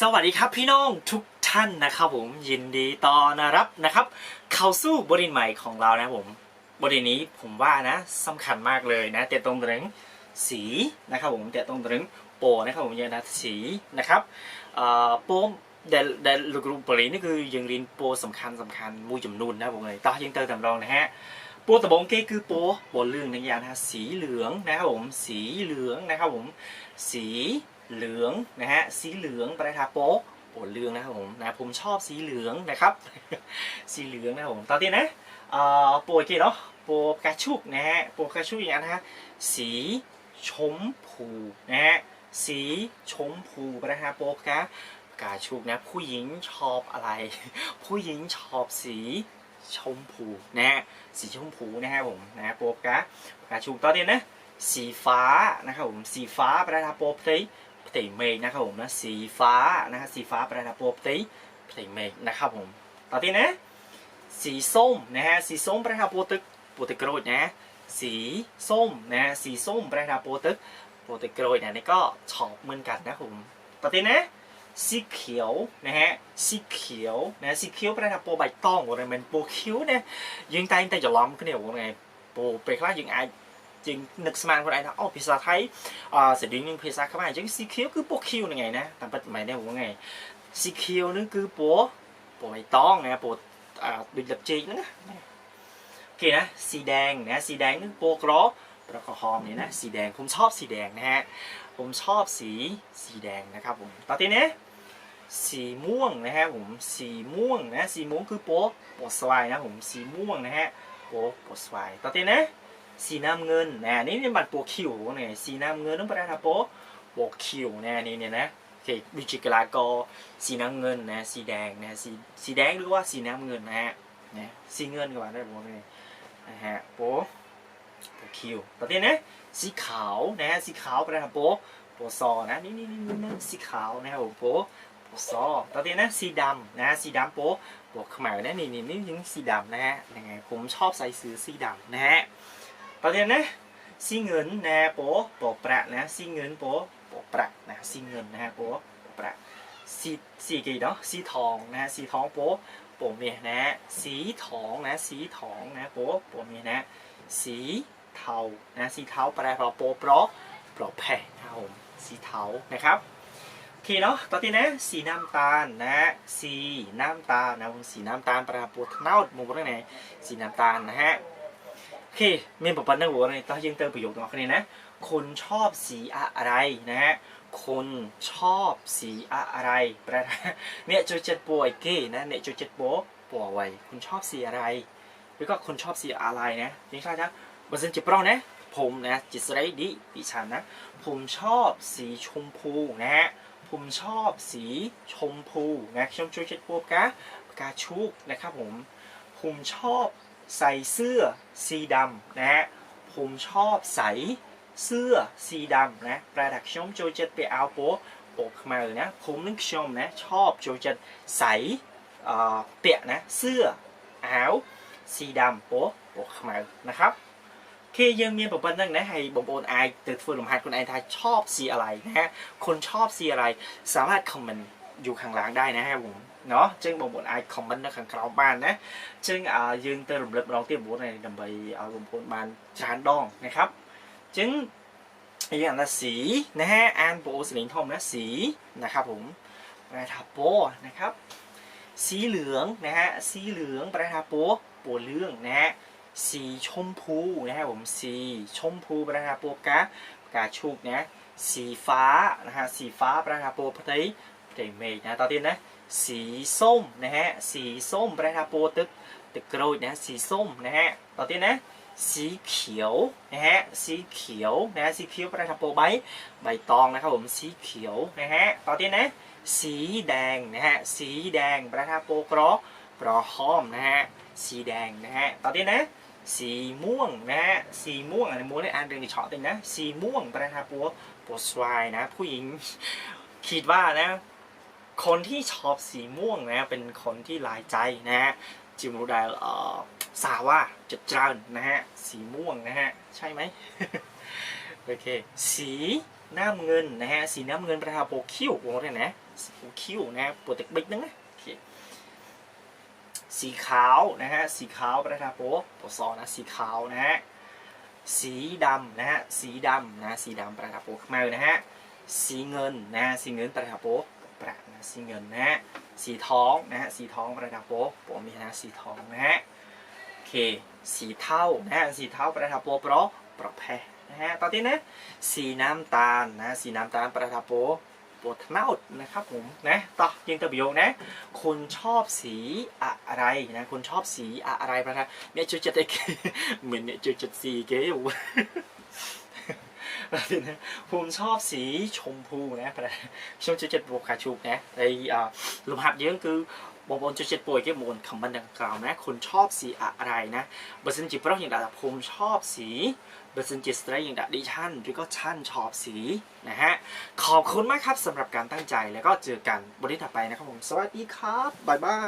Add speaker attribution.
Speaker 1: สวัสดีครับพี่น้องทุกท่านนะครับผมยินดีต้อนรับนะครับ เข้าสู่บทเรียนใหม่ของเรานะผมบทเรียนนี้ผมว่านะสำคัญมากเลยนะแต่ตรงถึงสีนะครับผมแต่ตรงถึงโปนะครับผมยังนะสีนะครับโปรเดลเดลลูกรูปรีนี่คือยังเรียนโปรสำคัญสำคัญมูจำนวนนะผมเลยต่อยังเติมตำรองนะฮะโปตะบงเก้คือโปโปเรื่องในยานฮะสีเหลืองนะครับผมสีเหลืองนะครับผมสี เหลืองนะฮะสีเหลืองประทาโป๊ะโอ้เหลืองนะครับผมนะผมชอบสีเหลืองนะครับ สีเหลืองนะครับผมตอนที่นะเอ่อโปรยกี่เนาะโปรกระชุกนะฮะโปรกระชุกอย่างนั้นนะฮะสีชมพูนะฮะสีชมพูประทาโป๊ะกะกระชุกนะผู้หญิงชอบอะไร ผู้หญิงชอบสีชมพูนะฮะสีชมพูนะฮะผมนะโป๊ะกะกระชุกตอนนี้นะสีฟ้านะครับผมสีฟ้าประดับโปรตีป ติเมฆนะครับผมนะสีฟ้านะฮะสีฟ้าประดับโปรตีปติเมฆนะครับผมต่อที่นะสีส้มนะฮะสีส้มประดับโปรตึกโปรตึกโรธนะสีส้มนะฮะสีส้มประดับโปรตึกโปรตึกโรธเนี่ยนี่ก็ชอบเหมือนกันนะครับผมต่อที่นะสีเขียวนะฮะสีเขียวนะสีเขียวประดับโปรใบตองอะไรมันโปรคิ้วนะยิงใจแต่จะล้อมขึ้นเนี่ยว่าไงโปรไปคลายิงไอ จริงนึกสมานคนไอ้ท่าอ๋อภาษาไทยอ่าเสด็จนึงภาษาข้ามาจังสีเขียวคือปกคิวยังไงนะตามปัจจุบันได้ว่าไงสีเขียวนั่คือปัวปัวใบต้องไงปัวอ่าดุลับจีนั่นนะโอเคนะสีแดงนะสีแดงนั่ปัวกรอประกอบหอมเนี่ยนะสีแดงผมชอบสีแดงนะฮะผมชอบสีสีแดงนะครับผมต่อทีนี้สีม่วงนะฮะผมสีม่วงนะสีม่วงคือโป๊ะโป๊ะสวายนะผมสีม่วงนะฮะโป๊ะโป๊ะสวายต่อทีนะ สีน้ำเงินนะนี่เป็นบัตรโปรคิวเนี่ยสีน้ำเงินต้องประธานโปรโปรคิวนะนี่เนี่ยนะเควิจิกลากรสีน้ำเงินนะสีแดงนะสีสีแดงหรือว่าสีน้ำเงินนะฮะนะสีเงินก็ว่าได้หมดเลยนะฮะโปรโปคิวต่อไปนะสีขาวนะฮะสีขาวประธานโปรโปรซอนะนี่นี่นี่นี่สีขาวนะครับผมโปรโปซอต่อไปนะสีดำนะสีดำโปรโปรขมาวนะนี่นี่นี่นี่สีดำนะฮะยังไงผมชอบใส่ซื้อสีดำนะฮะ ต่อไปนะสีเงินนะโปโปประนะสีเงินโปโปประนะสีเงินนะฮะโปโปประสีสีกี่เนาะสีทองนะสีทองโปโปเมียนะ สีทองนะสีทองนะโปโปเมียนะ สีเทานะสีเทาแปลว่าโปะเปราะเปราะแผ่นะครับผมสีเทานะครับโอเคเนาะต่อไปนะสีน้ำตาลนะสีน้ำตาลนะผมสีน้ำตาลแปลว่าปเน่าหมุนเรื่องไหนสีน้ำตาลนะฮะ โอเคเมนบอกปันนะหัวเลยต้องยังเติมประโยคต่อกันนี้นะ คนชอบสีอะไรนะฮะ คนชอบสีอะไรแปลว่เนี่ยโจเจ็ดป่วยเก้นะเนี่ยโจเจ็ดป่วยป่วยคุณชอบสีอะไร หรือก็คนชอบสีอะไรนะยังใช่นะบันจะเปล่านะ ผมนะจิตสไรดีดิฉันนะ ผมชอบสีชมพูนะฮะ ผมชอบสีชมพูนะชมพูเจ็ดป่วกะกาชุกนะครับผม ผมชอบ ใส่เสื้อสีดำนะฮะผมชอบใส่เสื้อสีดำนะประดักชมโจเจตไปเอาโปะโปะมาเลยนะผมนึกชมนะชอบโจเจตใส่เอ่อเปียนะเสื้ออาสีดำโปะโปะมานะครับโอเคยังมีแบบนึงนะให้บงโอนไอเติร์ดฟูลมหัดคนไอทายชอบสีอะไรนะฮะคนชอบสีอะไรสามารถคอมเมนต์ อยู่ข้างล่างได้นะฮะผมเนาะจึงบงบนไอคอมเมนต์នៅខាងក្រោមបានណា ចឹងអ่าយើងទៅរំលឹកម្ដងទៀតព្រោះnàyដើម្បីឲ្យបងប្អូនបានច្រើនដងนะครับចឹងយើងអានថាสีนะฮะอ่านโปรสลิงทอมนะสีนะครับผมแปลថាโปนะครับ สีเหลืองนะฮะสีเหลืองแปลថាโปโปเหลืองนะฮะสีชมพูนะฮะผมสีชมพูแปลថាโปกากาชุกนะสีฟ้านะฮะสีฟ้าแปลថាโปផ្ទៃ เตเมย์นะต่อที่นะสีส้มนะฮะสีส้มแปลว่าโปตึกตึกโรยนะสีส้มนะฮะต่อที่นะสีเขียวนะฮะสีเขียวนะฮะสีเขียวแปลว่าโปใบใบตองนะครับผมสีเขียวนะฮะต่อที่นะสีแดงนะฮะสีแดงแปลว่าโปกรอปรอห้อมนะฮะสีแดงนะฮะต่อที่นะสีม่วงนะฮะสีม่วงอะไรม่ม้วนในอ่านเรีองในช็อตเอนะสีม่วงแปลว่าโปโปสวยนะผู้หญิงคิดว่านะ คนที่ชอบสีม่วงนะเป็นคนที่หลายใจนะฮะจิมรู้ได้เอ่อสาว่าจะเจริญนะฮะสีม่วงนะฮะใช่ไหมโอเคสีน้ำเงินนะฮะสีน้ำเงินประธานโปคิววงเรียนะโปคิวนะฮะปรเต็กบิ๊กนึงนะโอเคสีขาวนะฮะสีขาวประธานโปโปซอนะสีขาวนะฮะสีดำนะฮะสีดำนะสีดำประธานโปขมาเลยนะฮะสีเงินนะฮะสีเงินประธานโป ประนะสีเงินนะฮะสีทองนะฮะสีทองประธานโปโปมีนะสีทองนะฮะโอเคสีเทานะฮะสีเทาประทับโปโปรโปรแพรนะฮะต่อที่นะสีน้ำตาลนะสีน้ำตาลประทับโป๊โปรทนาดนะครับผมนะต่อยิงตะบิโยนะคุณชอบสีอะไรนะคุณชอบสีอะไรประทับเนี่ยจุดจะได้เหมือนเนี่ยจุดจุดสีเก๋อยู่ ผมชอบสีชมพูนะประเด็นช่วงจุดเจ็ดบวกขาชูนะไอ้ลมหัดเยอะคือบอกบอลจุดเจ็ดป่วยแค่มนคำบรรดังกล่าวนะคนชอบสีอะไรนะเบอร์เซนจิเพราะอย่างใดับผมชอบสีบริสุทธิ์สไตร์อย่างใดดิชั่นหรือก็ชั่นชอบสีนะฮะขอบคุณมากครับสำหรับการตั้งใจแล้วก็เจอกันบนที่ถัดไปนะครับผมสวัสดีครับบ๊ายบาย